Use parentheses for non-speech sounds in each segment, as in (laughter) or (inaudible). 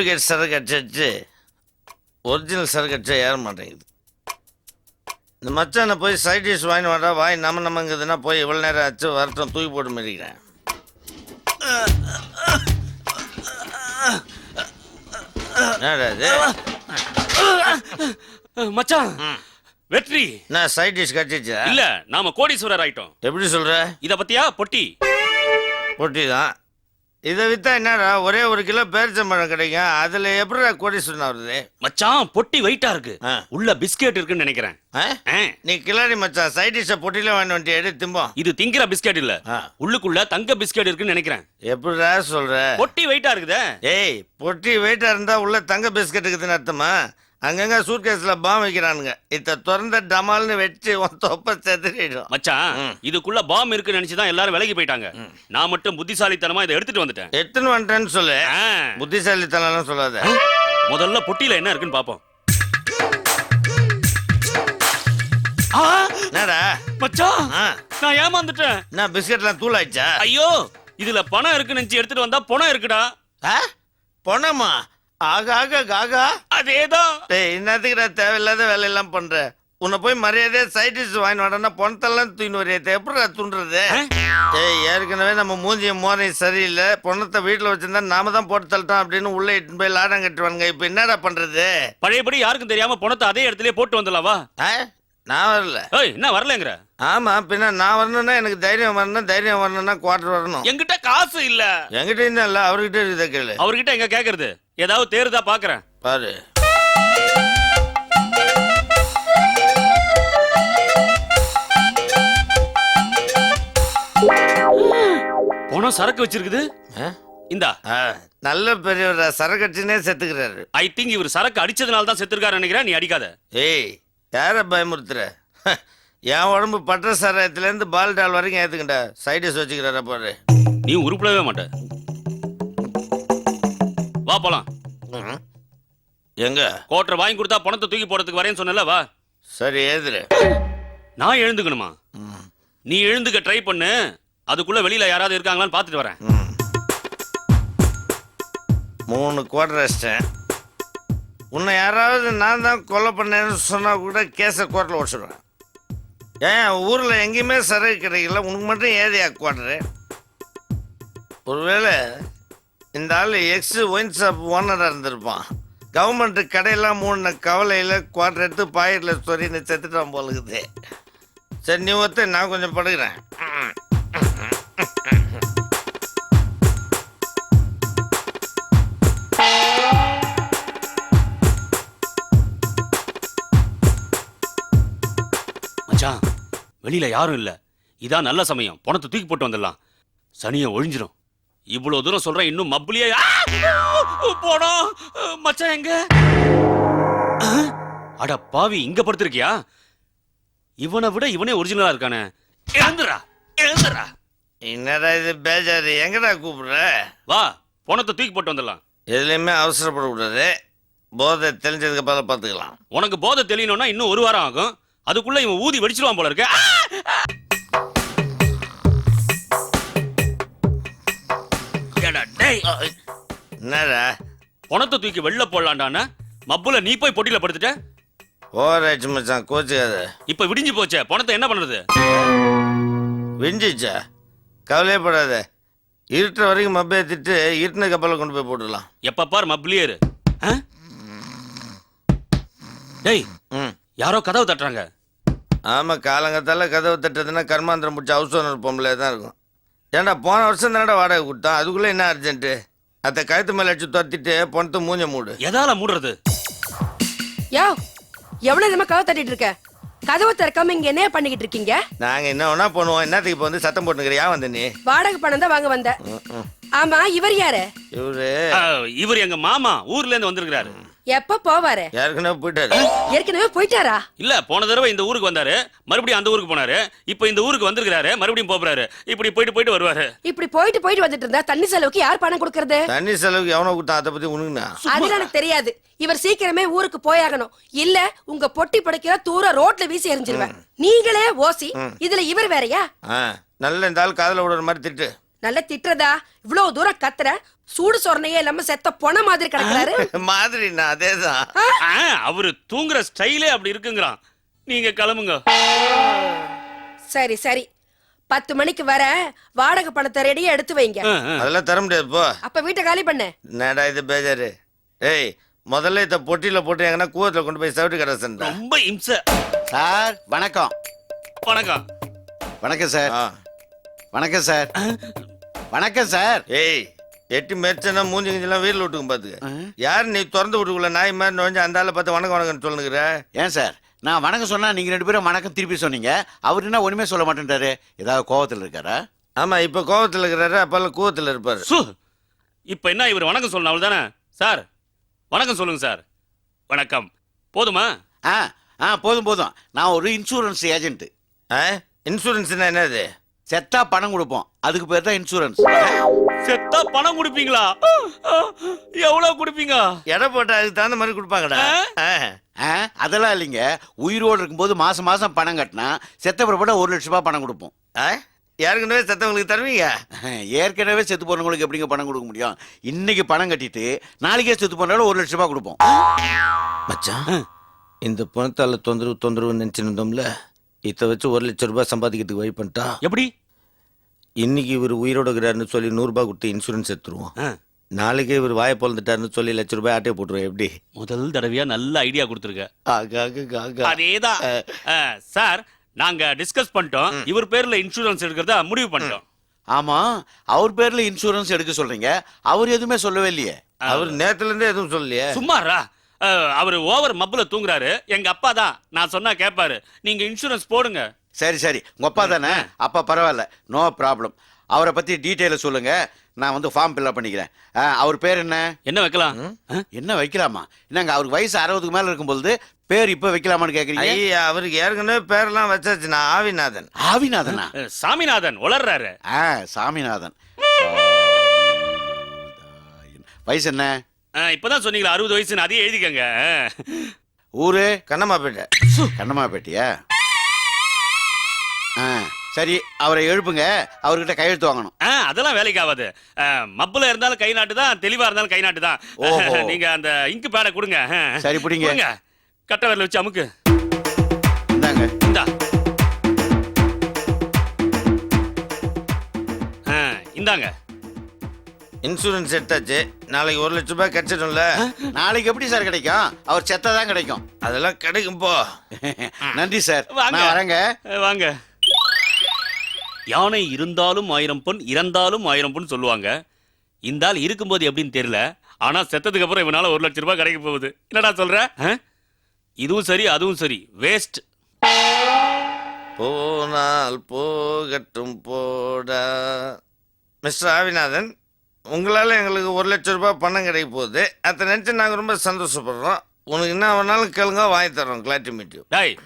Duplicate சரக்கு அடிச்சு original சரக்கு அடிச்சா ஏற மாட்டேங்குது. இந்த மச்சானை போய் சைட் டிஷ் வாங்கி வாடா வாய் நம்ம நம்மங்குதுன்னா போய் இவ்வளோ நேரம் ஆச்சு வரட்டும் தூக்கி போட்டு மிதிக்கிறேன். மச்சான் வெற்றி. நான் சைட் டிஷ் கட்டிச்சா இல்ல நாம கோடீஸ்வரர் ஆயிட்டோம். எப்படி சொல்ற? இத பத்தியா? பொட்டி. பொட்டி தான் இதை வித்தா என்னடா ஒரே ஒரு கிலோ பேரிச்சம்பழம் கிடைக்கும். அதில் எப்படிடா கோடீஸ்வரன் வருது? மச்சான் பொட்டி வெயிட்டா இருக்கு. உள்ள பிஸ்கெட் இருக்குன்னு நினைக்கிறேன். நீ கிளாடி மச்சான் சைட் டிஷ்ஷை பொட்டியில் வாங்கி வந்துட்டு எடுத்து திம்போம் இது திங்கிற பிஸ்கெட் இல்ல. உள்ளுக்குள்ள தங்க பிஸ்கெட் இருக்குன்னு நினைக்கிறேன். எப்படிடா சொல்ற? பொட்டி வெயிட்டா இருக்குதே. ஏய் பொட்டி வெயிட்டா இருந்தா உள்ள தங்க பிஸ்கட் இருக்குதுன்னு அர்த்தமா? அங்கங்க சூட்கேஸ்ல பாம் வைக்கிறானுங்க. இத்த திறந்த டமால்னு வச்சு உன் தொப்ப செதறிடும். மச்சான். இதுக்குள்ள பாம் இருக்குன்னு நினைச்சுதான் எல்லாரும் விலகி போயிட்டாங்க. நான் மட்டும் புத்திசாலித்தனமா இதை எடுத்துட்டு வந்துட்டேன். எத்தனை வந்துட்டேன்னு சொல்லு. ஆ, புத்திசாலித்தனம் சொல்லாத. முதல்ல பொட்டியில என்ன இருக்குன்னு பாப்போம். ஆ, என்னடா? மச்சான் ஆ, நான் ஏமாந்துட்டேன். என்ன பிஸ்கட்லாம் தூளாயிடுச்சா? ஐயோ இதுல பணம் இருக்குன்னு நினைச்சு எடுத்துட்டு வந்தா பணம் இருக்குடா. ஆ? பொணமா? ஆக ஆக காகா அதேதான். டேய் என்னத்துக்குடா தேவையில்லாத வேலையெல்லாம் பண்ற? உன்னை போய் மரியாதையா சைட் டிஷ் வாங்கி வாடனா பொணத்தெல்லாம் தூக்கின்னு வரையத்தை எப்படிடா துண்டுறது? ஏய் ஏற்கனவே நம்ம மூஞ்சியும் மோரையும் சரியில்லை. பொணத்தை வீட்டில் வச்சிருந்தா நாம தான் போட்டு தள்ளட்டோம் அப்படின்னு உள்ள இட்டுன்னு போய் லாடம் கட்டுவானுங்க. இப்போ என்னடா பண்றது? பழையபடி யாருக்கும் தெரியாம பணத்தை அதே இடத்துல போட்டு வந்துடலாம் வா. ஆ? நான் வரல. ஏய் என்ன வரலங்கிற? ஆமா பின்ன நான் வரணும்னா எனக்கு தைரியம் வரணும். தைரியம் வரணும்னா குவார்டர் வரணும். என்கிட்ட காசு இல்ல. என்கிட்ட இல்ல. அவர்கிட்ட இருக்குதா கேளு. அவர்கிட்ட எங்க கேக்குறது? ஏதாவது தேருதா பாக்குறேன். பாரு. பணம் சரக்கு வச்சிருக்குது? இந்தா. நல்ல பெரியவர் சரக்கட்சினே செத்துக்கிறாரு. ஐ திங்க் இவர் சரக்கு அடிச்சதுனால தான் செத்துருக்காரு நினைக்கிறேன். நீ அடிக்காத. ஏய் யார பயமுறுத்துற? என் உடம்பு பற்ற சாராயத்துலேருந்து பால் டால் வரைக்கும் ஏற்றுக்கண்டா சைடிஸ் வச்சுக்கிறாரா பாரு. நீ உருப்படவே மாட்ட. வா போலாம். எங்க? கோட்டரை வாங்கி கொடுத்தா பணத்தை தூக்கி போறதுக்கு வரேன்னு சொன்னல வா. சரி ஏதுரு நான் எழுந்துக்கணுமா? நீ எழுந்துக்க ட்ரை பண்ணு. அதுக்குள்ள வெளியில யாராவது இருக்காங்களான்னு பார்த்துட்டு வரேன். மூணு குவார்டர் அடிச்சிட்டேன். உன்னை யாராவது நான் தான் கொலை பண்ணேன்னு சொன்னா கூட கேஸை கோர்ட்டில் ஓடிச்சிடுவேன் ஏன் ஊரில் எங்கேயுமே சரக்கு கிடைக்கல உனக்கு மட்டும் ஏதையா குவார்டரு ஒருவேளை இந்த ஆள் எக்ஸ் ஒயின் ஷாப் ஓனராக இருந்திருப்பான். கவர்மெண்ட் கடையெல்லாம் மூணு கவலையில் குவார்டர் எடுத்து பாயிரில் சொரின்னு செத்துட்டான் போல இருக்குது. சரி நீ ஒத்து நான் கொஞ்சம் படுக்கிறேன். மச்சான் வெளியில யாரும் இல்ல. இதான் நல்ல சமயம். பணத்தை தூக்கி போட்டு வந்துடலாம். சனிய ஒழிஞ்சிரும். இவ்வளவு தூரம் சொல்றேன் இன்னும் மப்புலியே? போனோம் மச்சான் எங்க? அட பாவி இங்க படுத்திருக்கியா? இவனை விட இவனே ஒரிஜினலா இருக்கானே. எழுந்துடா எழுந்துடா என்னடா இது பேஜாரு? எங்கடா கூப்பிடுற? வா பணத்தை தூக்கி போட்டு வந்துடலாம். எதுலையுமே அவசரப்படக்கூடாது. போதை தெரிஞ்சதுக்கு அப்புறம் பார்த்துக்கலாம். உனக்கு போதை தெரியணும்னா இன்னும் ஒரு வாரம் ஆகும். அதுக்குள்ள இவன் ஊதி வெடிச்சிருவான் போல இருக்கு. என்னடா? பணத்தை தூக்கி வெளில போடலான்டான மப்புல நீ போய் பொட்டியில படுத்துட்ட? ஓவர் ஆயிடுச்சு மச்சான் கோச்சுக்காத. இப்ப விடிஞ்சு போச்சே பணத்தை என்ன பண்றது? விஞ்சிச்சா கவலையப்படாத. இருட்டுற வரைக்கும் மப்பை ஏற்றிட்டு இருட்டின கப்பலில் கொண்டு போய் போட்டுடலாம். எப்ப பார் மப்ளியே இரு. ஆ? டேய் ம். யாரோ கதவு தட்டுறாங்க. ஆமாம் காலங்கத்தால கதவு தட்டுறதுன்னா கர்மாந்திரம் பிடிச்ச ஹவுஸ் ஓனர் பொம்பளை தான் இருக்கும். ஏன்டா போன வருஷம் தானடா வாடகை கொடுத்தான் அதுக்குள்ளே என்ன அர்ஜென்ட்டு அத்தை கழுத்து மேலே அடிச்சு துரத்திட்டு பணத்தை மூஞ்ச மூடு. எதால மூடுறது? யோ எவ்வளவு நம்ம கதவை தட்டிட்டு இருக்க? கதவை திறக்காம இங்க என்ன பண்ணிக்கிட்டு இருக்கீங்க? நாங்கள் என்ன வேணா பண்ணுவோம். என்னத்துக்கு இப்போ வந்து சத்தம் போட்டுக்கிறியா வந்து நீ? வாடகை பணம் தான் வாங்க வந்த ஆமா இவர் யாரு? இவரு இவர் எங்க மாமா ஊர்ல இருந்து வந்திருக்காரு எப்ப போவாரு? யாருக்குன்னா போயிட்டாரு. ஏற்கனவே போயிட்டாரா? இல்ல போன தடவை இந்த ஊருக்கு வந்தாரு. மறுபடியும் அந்த ஊருக்கு போனாரு. இப்போ இந்த ஊருக்கு வந்திருக்காரு மறுபடியும் போறாரு. இப்படி போயிட்டு போயிட்டு வருவாரு. இப்படி போயிட்டு போயிட்டு வந்துட்டு இருந்தா தண்ணி செலவுக்கு யார் பணம் கொடுக்கறது? தண்ணி செலவுக்கு எவனோ கொடுத்தான் அதை பற்றி உனக்குண்ணா அது எனக்கு தெரியாது. இவர் சீக்கிரமே ஊருக்கு போயாகணும். இல்ல உங்க பொட்டி படுக்கிற தூர ரோட்ல வீசி எறிஞ்சிருவேன். நீங்களே ஓசி இதுல இவர் வேறயா? நல்ல இந்த ஆள் காதில் விடுற மாதிரி திட்டு. நல்ல திட்டுறதா? இவ்வளவு தூரம் கத்துற சூடு சொரணையே இல்லாம செத்த பொண மாதிரி கிடக்குறாரு. (laughs) மாதிரிண்ணா அதே தான் ஆ, அவரு தூங்குற ஸ்டைலே அப்படி இருக்குங்கிறான். நீங்க கிளம்புங்க. சரி சரி. பத்து மணிக்கு வர வாடகை பணத்தை ரெடியா எடுத்து வைங்க. அதெல்லாம் தர முடியாது போ. அப்ப வீட்டை காலி பண்ணு. என்னடா இது பேஜாரு? ஏய் முதல்ல இத பொட்டியில போட்டு எங்கன்னா கூவத்துல கொண்டு போய் சவுட்டு கடை ரொம்ப இம்சை. சார் வணக்கம். வணக்கம். வணக்கம் சார். வணக்கம் சார். வணக்கம் சார். ஏய் எட்டு மெரிச்சனா மூஞ்சி கிஞ்செல்லாம் வீட்டில் விட்டுக்கும் பாத்துக்க. யார் நீ திறந்து விட்டுக்குள்ள நாய் மாதிரி நுழைஞ்சு அந்த ஆளை பார்த்து வணக்கம் வணக்கம்னு சொல்லுங்கிற? ஏன் சார்? நான் வணக்கம் சொன்னா நீங்க ரெண்டு பேரும் வணக்கம் திருப்பி சொன்னீங்க. அவர் என்ன ஒண்ணுமே சொல்ல மாட்டேன்றாரு. ஏதாவது கோவத்தில் இருக்காரா? ஆமா இப்ப கோவத்துல இருக்கிறாரு அப்பெல்லாம் கூவத்துல இருப்பாரு. சு! இப்போ என்ன இவர் வணக்கம் சொல்லணும் அவள் தானே சார் வணக்கம் சொல்லுங்க சார். வணக்கம். போதுமா? ஆ ஆ போதும் போதும். நான் ஒரு இன்சூரன்ஸ் ஏஜென்ட் ஆ? இன்சூரன்ஸ்னா என்னது? செத்தா பணம் கொடுப்போம். அதுக்கு பேர் தான் இன்சூரன்ஸ் செத்தா பணம் கொடுப்பீங்களா? எவ்வளவு கொடுப்பீங்க? எடை போட்டா அதுக்கு தகுந்த மாதிரி கொடுப்பாங்கடா. அதெல்லாம் இல்லைங்க. உயிரோடு இருக்கும்போது மாசம் மாசம் பணம் கட்டினா செத்த பிறப்பட ஒரு லட்ச ரூபாய் பணம் கொடுப்போம்? யாருக்குன்னே சத்தவங்களுக்கு தருவீங்க? ஏற்கனவே செத்து போனவங்களுக்கு எப்படிங்க பணம் கொடுக்க முடியும்? இன்னைக்கு பணம் கட்டிட்டு நாளைக்கே செத்து போனாலும் ஒரு லட்ச ரூபாய் கொடுப்போம். மச்சான் இந்த பணத்தால தொந்தரவு தொந்தரவு நினைச்சிருந்தோம்ல. இதை வச்சு ஒரு லட்சம் ரூபாய் சம்பாதிக்கிறதுக்கு வழி பண்ணிட்டா எப்படி? இன்னைக்கு இவர் உயிரோட இருக்கிறாருன்னு சொல்லி நூறுரூபா கொடுத்து இன்சூரன்ஸ் எடுத்துருவோம். நாளைக்கே இவர் வாயை பிறந்துட்டாருன்னு சொல்லி லட்ச ரூபாய் ஆட்டையை போட்டுருவோம். எப்படி? முதல் தடவையா நல்ல ஐடியா கொடுத்துருக்க. அதேதான். சார் நாங்க டிஸ்கஸ் பண்ணிட்டோம். இவர் பேர்ல இன்சூரன்ஸ் எடுக்கிறதா முடிவு பண்ணிட்டோம். ஆமா அவர் பேர்ல இன்சூரன்ஸ் எடுக்க சொல்றீங்க. அவர் எதுவுமே சொல்லவே இல்லையே. அவர் நேத்துல இருந்தே எதுவும் சொல்லலையே. சும்மாரா அவர் ஓவர் மப்புல தூங்குறாரு. எங்க அப்பா தான். நான் சொன்னா கேட்பாரு நீங்க இன்சூரன்ஸ் போடுங்க. சரி சரி. உங்க அப்பா தானே? அப்பா பரவாயில்ல. No problem. அவரை பத்தி டீட்டெயில சொல்லுங்க. நான் வந்து ஃபார்ம் ஃபில்அப் பண்ணிக்கிறேன். ஆ, அவர் பேர் என்ன? என்ன வைக்கலாம்? ஆ? என்ன வைக்கலாமா? என்னங்க அவருக்கு வயசு அறுபதுக்கு மேல இருக்கும்பொழுது பேர் இப்ப வைக்கலாமான்னு கேக்குறீங்க? ஐயா அவருக்கு ஏற்கனவே பேரெல்லாம் வச்சாச்சு. நான் ஆவிநாதன். ஆவிநாதனா? சாமிநாதன் வளர்றாரு ஆ சாமிநாதன். வயசு என்ன? இப்பதான் சொன்னீங்களா அறுபது வயசுன்னு அதையே எழுதிக்கங்க. ஊரு? கண்ணம்மாப்பேட்டை. கண்ணமாப்பேட்டியா ஆ சரி அவரை எழுப்புங்க. அவர்கிட்ட கையெழுத்து வாங்கணும். ஆ, அதெல்லாம் வேலைக்கு ஆகாது. மப்புல இருந்தாலும் கை நாட்டு தான் தெளிவா இருந்தாலும் கை நாட்டு தான். (laughs) நீங்க அந்த இங்கு பேடை கொடுங்க. சரி, பிடிங்க. கட்டை விரல வச்சு அமுக்கு. இந்தாங்க. இந்தா. ஆ, இந்தாங்க. இன்சூரன்ஸ் எடுத்தாச்சு. நாளைக்கு ஒரு லட்ச ரூபாய் கிடைச்சிடும்ல. நாளைக்கு எப்படி சார் கிடைக்கும்? அவர் செத்தா தான் கிடைக்கும். அதெல்லாம் கிடைக்கும் போ. (laughs) நன்றி சார். வாங்க. நான் வரேங்க. வாங்க. யானை இருந்தாலும் ஆயிரம் பொன் இறந்தாலும் ஆயிரம் பொன் சொல்லுவாங்க. இந்த ஆள் இருக்கும்போது எப்படின்னு தெரியல. ஆனா செத்ததுக்கு அப்புறம் இவனால ஒரு லட்சம் ரூபாய் கிடைக்க போகுது. என்னடா சொல்ற? இதுவும் சரி அதுவும் சரி. வேஸ்ட் போனால் போகட்டும் போடா. மிஸ்டர் ஆவிநாதன் உங்களால் எங்களுக்கு ஒரு லட்ச ரூபாய் பணம் கிடைக்க போகுது. அதை நினச்சி நாங்கள் ரொம்ப சந்தோஷப்படுறோம். உனக்கு என்ன வேணாலும் கேளுங்க வாங்கி தரோம் கிளாட்டி மீட்டியும் டேய்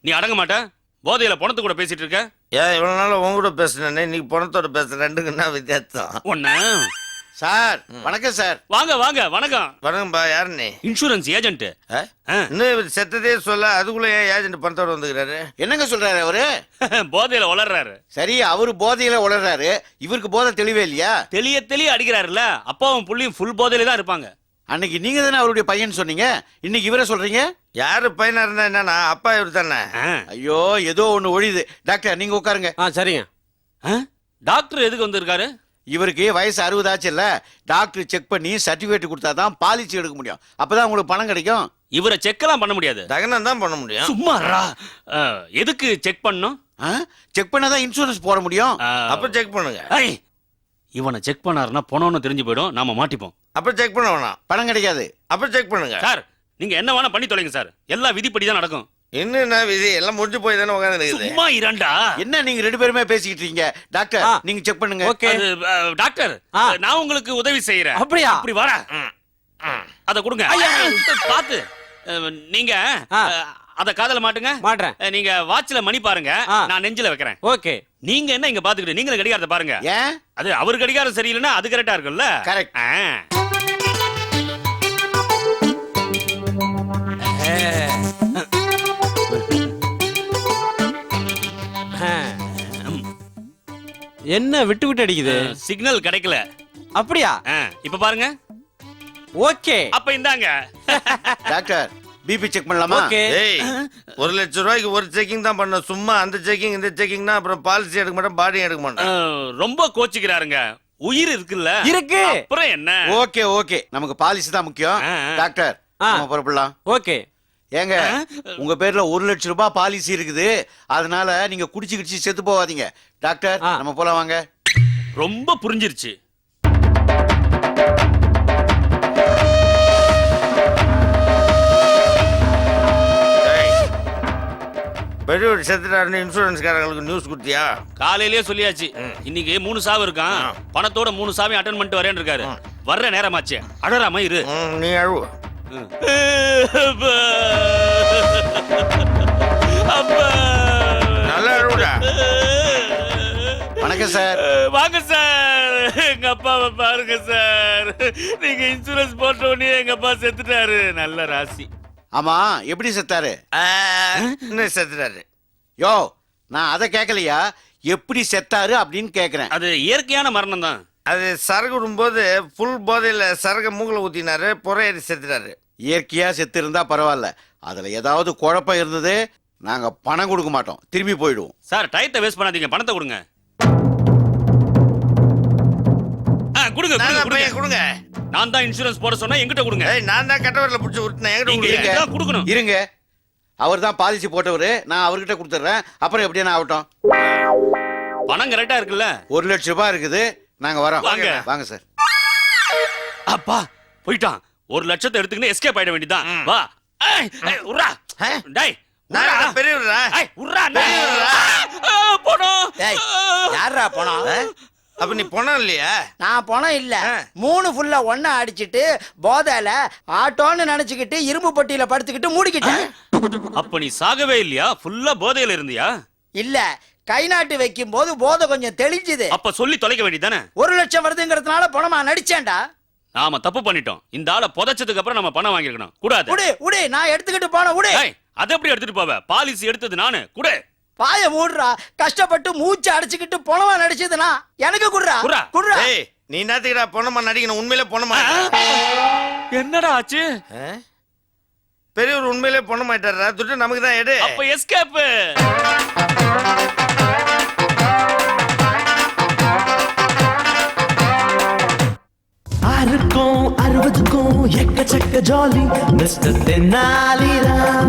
நீ அடங்க மாட்ட. போதையில பணத்து கூட பேசிட்டு இருக்க. ஏன் இவ்வளோ நாள் உங்க கூட பேசுனேனே? இன்னைக்கு பணத்தோட பேசுகிறேன் ரெண்டுக்கு என்ன வித்தியாசம். ஒண்ணு. சார் வணக்கம் சார். வாங்க வாங்க வணக்கம். வணக்கம்பா யாரு நீ? Insurance agent. ஆ? இன்னும் இவர் செத்ததே சொல்ல அதுக்குள்ளே ஏன் ஏஜென்ட் பணத்தோட வந்துக்கிறாரு? என்னங்க சொல்றாரு அவரு? (laughs) போதையில வளர்றாரு சரி அவரு போதையில உளறாரு இவருக்கு போதை தெளிவே இல்லையா? தெளிய தெளிய அடிக்கிறாருல்ல. அப்பாவும் புள்ளியும் ஃபுல் போதையில தான் இருப்பாங்க. அன்னைக்கு நீங்க தானே அவருடைய பையன் சொன்னீங்க? இன்னைக்கு இவரை சொல்றீங்க? யாரு பையனா இருந்தா என்னன்னா அப்பா இவர் தானே? ஆ. ஐயோ ஏதோ ஒண்ணு ஒழியுது. டாக்டர் நீங்க உட்காருங்க. ஆ சரிங்க. ஆ? டாக்டர் எதுக்கு வந்திருக்காரு? இவருக்கு வயசு அறுபதாச்சு இல்ல. டாக்டர் செக் பண்ணி சர்டிபிகேட் கொடுத்தாதான் பாலிசி எடுக்க முடியும். அப்பதான் உங்களுக்கு பணம் கிடைக்கும். இவரை செக்கெல்லாம் பண்ண முடியாது. தகனம் தான் பண்ண முடியும். சும்மாறா. அஹ், எதுக்கு செக் பண்ணும்? செக் பண்ணாதான் இன்சூரன்ஸ் போட முடியும். அப்ப செக் பண்ணுங்க. இவனை செக் பண்ணாருன்னா பணம்னு தெரிஞ்சு போயிடும். நாம மாட்டிப்போம். அப்ப செக் பண்ண வேணாம். பணம் கிடைக்காது. அப்ப செக் பண்ணுங்க. சார் நீங்க என்ன வேணா பண்ணி தொலைங்க சார். எல்லாம் விதிப்படி தான் நடக்கும். என்ன விதி? எல்லாம் முடிஞ்சு போய் தானே உட்காந்து இருக்குது. சும்மா இரண்டா? என்ன நீங்க ரெண்டு பேருமே பேசிக்கிட்டு இருக்கீங்க? டாக்டர் ஆ. நீங்க செக் பண்ணுங்க. ஓகே. அது, அஹ், டாக்டர் ஆ. நான் உங்களுக்கு உதவி செய்யறேன். அப்படியா? அப்படி வர அத கொடுங்க. பாத்து அஹ், நீங்க ஆ. அஹ், அத காதல மாட்டுங்க. மாட்றேன் அஹ், நீங்க வாட்ச்ல மணி பாருங்க. நான் நெஞ்சில வைக்கிறேன். ஓகே. நீங்க என்ன இங்க பாத்துக்கிட்டு நீங்களும் கடிகாரத்தை பாருங்க. ஏன்? அது அவர் கடிகாரம் சரியில்லைன்னா அது கரெக்டா இருக்கும்ல. ஆ. என்ன விட்டு விட்டு அடிக்குது சிக்னல் கிடைக்கல. அப்படியா? இப்ப பாருங்க. ஓகே. அப்ப இந்தாங்க. டாக்டர். பிபி செக் பண்ணலாமா? ஓகே ஏய் ஒரு லட்சம் ரூபாய்க்கு ஒரு செக்கிங் தான் பண்ண சும்மா அந்த செக்கிங் இந்த செக்கிங்னா அப்புறம் பாலிசி எடுக்க மாட்டேன் பாடி எடுக்க மாட்டேன். அஹ், ரொம்ப கோச்சிக்கிறாருங்க. உயிர் இருக்குல்ல? இருக்கு. அப்புறம் என்ன? ஓகே ஓகே நமக்கு பாலிசி தான் முக்கியம். ஆ, ஆ. டாக்டர் ஆ. நம்ம புறப்படலாம். ஓகே ஏங்க உங்க பேர்ல ஒரு லட்சம் ரூபாய் பாலிசி இருக்குது. அதனால நீங்க குடிச்சு கிடிச்சு செத்து போகாதீங்க. டாக்டர் ஆ. நம்ம போலாம் வாங்க. ரொம்ப புரிஞ்சிருச்சு. பெரியவர் செத்துட்டாருன்னு இன்சூரன்ஸ்காரங்களுக்கு நியூஸ் கொடுத்தியா? காலையிலேயே சொல்லியாச்சு. இன்னைக்கு மூணு சாவு இருக்கான். பணத்தோட மூணு சாவி அட்டன் பண்ணிட்டு வரேன்னு இருக்காரு. வர்ற நேரமாச்சு. அழறாம இரு. நீ அழுவு. நல்லா அழுவுடா. வணக்கம் சார் வாங்க சார் எங்க அப்பாவை பாருங்க சார் நீங்க இன்சூரன்ஸ் போட்ட உடனே எங்க அப்பா செத்துட்டாரு. நல்ல ராசி. ஆமா எப்படி செத்தாரு? செத்துட்டாரு? யோ நான் அதை கேட்கலையா எப்படி செத்தாரு அப்படின்னு கேக்குறேன். அது இயற்கையான மரணம் தான். அது சரக்கு விடும்போது ஃபுல் போதையில சரக்கு மூக்கில் ஊத்தினாரு புறையேறி செத்துட்டாரு. இயற்கையா செத்து இருந்தா பரவாயில்ல. அதுல ஏதாவது குழப்பம் இருந்தது நாங்க பணம் கொடுக்க மாட்டோம். திரும்பி போயிடுவோம். சார் டயத்தை வேஸ்ட் பண்ணாதீங்க. பணத்தை கொடுங்க. கொடுங்க நான் கொடுங்க, கொடுங்க. நான் தான் இன்சூரன்ஸ் போட சொன்னா எங்கிட்ட கொடுங்க. ஏய் நான் தான் கட்டவரில் பிடிச்சி விட்டுனேன் என்கிட்ட நீங்க கொடுங்க. கொடுக்கணும். இருங்க. அவர் தான் பாலிசி போட்டவர். நான் அவர்கிட்ட கொடுத்துட்றேன். அப்புறம் எப்படியா ஆகட்டும்? பணம் கரெக்டா இருக்குல்ல? ஒரு லட்சம் ரூபாய் இருக்குது. நாங்க வரோம். வாங்க. வாங்க சார். அப்பா போயிட்டான். ஒரு லட்சத்தை எடுத்துக்கிட்டு எஸ்கேப் ஆயிட வேண்டியதான் வா. ஏய், ஏய், உர்ரா? டேய் நான் உர்ரா. என்ன பெரியவரா ஏய், உர்ரா, டேய். ஆ, போனோம். யார்ரா பணம் அப்ப நீ பணம் இல்லையா? நான் பணம் இல்ல. மூணு ஃபுல்லா ஒண்ணா அடிச்சிட்டு போதையில ஆட்டோன்னு நினைச்சுக்கிட்டு இரும்பு பொட்டியில படுத்துக்கிட்டு மூடிக்கிட்டேன். அப்ப நீ சாகவே இல்லையா? ஃபுல்லா போதையில இருந்தியா? இல்ல. கை நாட்டு வைக்கும் போது போதை கொஞ்சம் தெளிஞ்சுது. அப்ப சொல்லி தொலைக்க வேண்டியதானே ஒரு லட்சம் வருதுங்கிறதுனால பணமா நடிச்சேன்டா. நாம தப்பு பண்ணிட்டோம். இந்த ஆளை புதைச்சதுக்கு அப்புறம் நம்ம பணம் வாங்கிருக்கணும் கூடாது. உடு உடு நான் எடுத்துக்கிட்டு போன உடு. ஏய், அதை எப்படி எடுத்துட்டு போவ? பாலிசி எடுத்தது நானு. குடு. பாய மூடுறா. கஷ்டப்பட்டு மூச்சு அடைச்சுக்கிட்டு பணமா நடிச்சதுனா எனக்கு குடுறா. குடுறா. குடுறா. ஏய் நீ என்னத்துக்குடா பொண்ணமா நடிக்கணும்? உண்மையிலே பொண்ணமா என்னடா ஆச்சு? பெரியவர் உண்மையிலே பொண்ணமாயிட்டாரா துட்டு நமக்கு தான் எடு. அப்ப எஸ்கேப் ஆறுக்கும் அறுபதுக்கும் எக்கச்சக்க ஜாலி மிஸ்டர் தென்னாலிராம்.